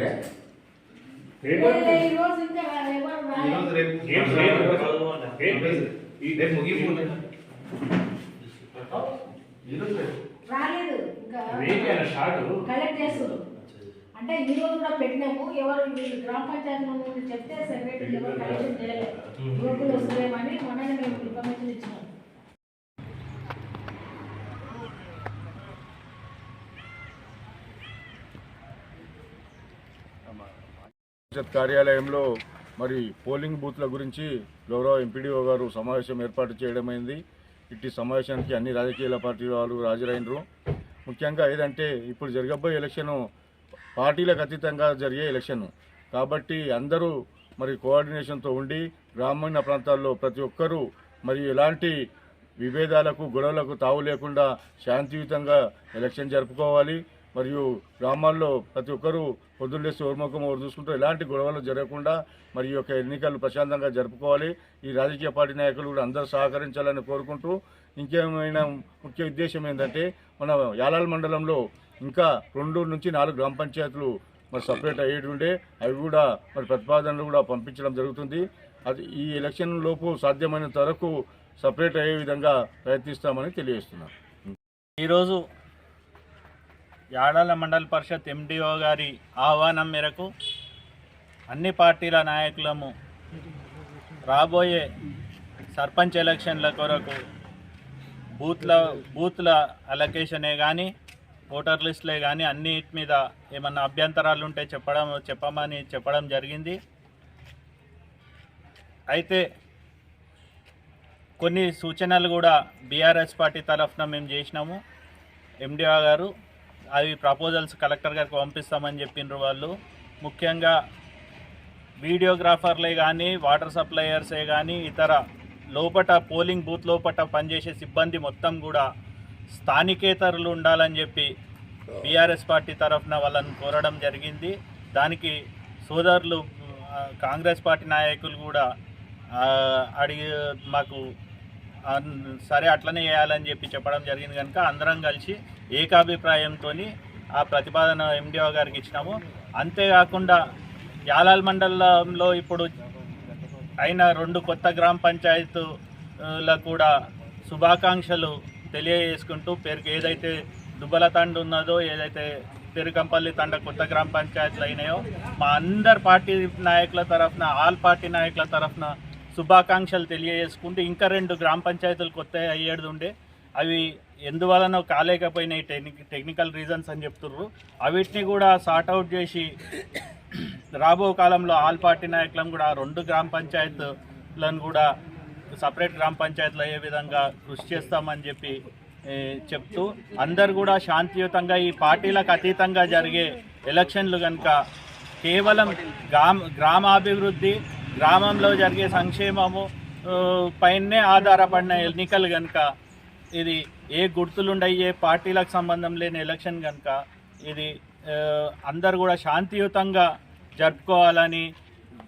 ఉండే రేపు ఈ రోజు ఇంకా ఎవరు రాలేదు. ఇంకా రేపు షార్ట్ కలెక్ట్ చేస్తారు అంటే ఈ రోజు కూడా పెట్టినాము ఎవరు గ్రామ పంచాయతీ నుండి చెప్తే సెక్రటరీ ఎవరు కలెక్షన్ చేయలేదు యువకులు వస్తుందేమని మొన్ననే మేము ఇన్ఫర్మేషన్ ఇచ్చినాం పరిషత్ కార్యాలయంలో మరి పోలింగ్ బూత్ల గురించి గౌరవ ఎంపీడీఓ గారు సమావేశం ఏర్పాటు చేయడమైంది. ఇట్టి సమావేశానికి అన్ని రాజకీయ పార్టీల వాళ్ళు హాజరైనరు. ముఖ్యంగా ఏదంటే ఇప్పుడు జరగబోయే ఎలక్షను పార్టీలకు అతీతంగా జరిగే ఎలక్షన్. కాబట్టి అందరూ మరి కోఆర్డినేషన్తో ఉండి గ్రామీణ ప్రాంతాల్లో ప్రతి ఒక్కరూ మరి ఎలాంటి విభేదాలకు గొడవలకు తావు లేకుండా శాంతియుతంగా ఎలక్షన్ జరుపుకోవాలి. మరియు గ్రామాల్లో ప్రతి ఒక్కరూ పొద్దున్నేసి ఓర్ముఖం ఓరు చూసుకుంటూ ఎలాంటి గొడవలు జరగకుండా మరి యొక్క ఎన్నికలు ప్రశాంతంగా జరుపుకోవాలి. ఈ రాజకీయ పార్టీ నాయకులు కూడా అందరూ సహకరించాలని కోరుకుంటూ ఇంకేమైనా ముఖ్య ఉద్దేశం ఏంటంటే మన యాలాల్ మండలంలో ఇంకా రెండు నుంచి నాలుగు గ్రామ పంచాయతీలు మరి సపరేట్ అయ్యేటి ఉండే అవి కూడా మరి ప్రతిపాదనలు కూడా పంపించడం జరుగుతుంది. అది ఈ ఎలక్షన్ లోపు సాధ్యమైనంత వరకు సపరేట్ అయ్యే విధంగా ప్రయత్నిస్తామని తెలియజేస్తున్నాను ఈరోజు యాడాల మండల పరిషత్ ఎండిఓ గారి ఆహ్వానం మేరకు అన్ని పార్టీల నాయకులము రాబోయే సర్పంచ్ ఎలక్షన్ల కొరకు బూత్ల బూత్ల అలొకేషనే కానీ ఓటర్ లిస్టులే కానీ అన్నిటి మీద ఏమన్నా అభ్యంతరాలు ఉంటే చెప్పడం చెప్పమని చెప్పడం జరిగింది. అయితే కొన్ని సూచనలు కూడా బీఆర్ఎస్ పార్టీ తరఫున మేము చేసినాము. ఎండిఓ గారు అవి ప్రపోజల్స్ కలెక్టర్ గారికి పంపిస్తామని చెప్పిండ్రు వాళ్ళు. ముఖ్యంగా వీడియోగ్రాఫర్లే కానీ వాటర్ సప్లయర్సే కానీ ఇతర లోపట పోలింగ్ బూత్ లోపట పనిచేసే సిబ్బంది మొత్తం కూడా స్థానికేతరులు ఉండాలని చెప్పి బీఆర్ఎస్ పార్టీ తరఫున వాళ్ళని కోరడం జరిగింది. దానికి సోదరులు కాంగ్రెస్ పార్టీ నాయకులు కూడా అడిగి మాకు సరే అట్లనే చేయాలని చెప్పి చెప్పడం జరిగింది కనుక అందరం కలిసి ఏకాభిప్రాయంతో ఆ ప్రతిపాదన ఎండిఓ గారికి ఇచ్చినాము. అంతేకాకుండా యాలాల్ మండలంలో ఇప్పుడు అయిన రెండు కొత్త గ్రామ పంచాయతీలకు కూడా శుభాకాంక్షలు తెలియజేసుకుంటూ పేరుకు ఏదైతే దుబ్బల తండ ఉన్నదో ఏదైతే పెరుకంపల్లి తండ కొత్త గ్రామ పంచాయతీలు అయినాయో మా అందరు పార్టీ నాయకుల తరఫున ఆల్ పార్టీ నాయకుల తరఫున శుభాకాంక్షలు తెలియజేసుకుంటూ ఇంకా రెండు గ్రామ పంచాయతీలు కొత్త అయ్యేది ఉండే. అవి ఎందువలన కాలేకపోయినాయి టెక్నిక్ టెక్నికల్ రీజన్స్ అని చెప్తుర్రు. అవిటిని కూడా సార్ట్అవుట్ చేసి రాబో కాలంలో ఆల్ పార్టీ నాయకులను కూడా రెండు గ్రామ పంచాయతీలను కూడా సపరేట్ గ్రామ పంచాయతీలు అయ్యే విధంగా కృషి చేస్తామని చెప్పి చెప్తూ అందరు కూడా శాంతియుతంగా ఈ పార్టీలకు అతీతంగా జరిగే ఎలక్షన్లు కనుక కేవలం గ్రామ గ్రామాభివృద్ధి గ్రామంలో జరిగే సంక్షేమము పైనే ఆధారపడిన ఎన్నికలు కనుక ఇది ఏ గుర్తులుండయి ఏ పార్టీలకు సంబంధం లేని ఎలక్షన్ కనుక ఇది అందరు కూడా శాంతియుతంగా జరుపుకోవాలని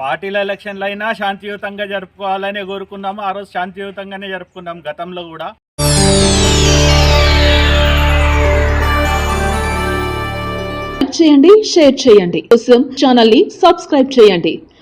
పార్టీల ఎలక్షన్లు అయినా శాంతియుతంగా జరుపుకోవాలని కోరుకున్నాము ఆ రోజు శాంతియుతంగానే జరుపుకున్నాం గతంలో కూడా. చేయండి షేర్ చేయండి. కోసం ఛానల్ని సబ్స్క్రైబ్ చేయండి.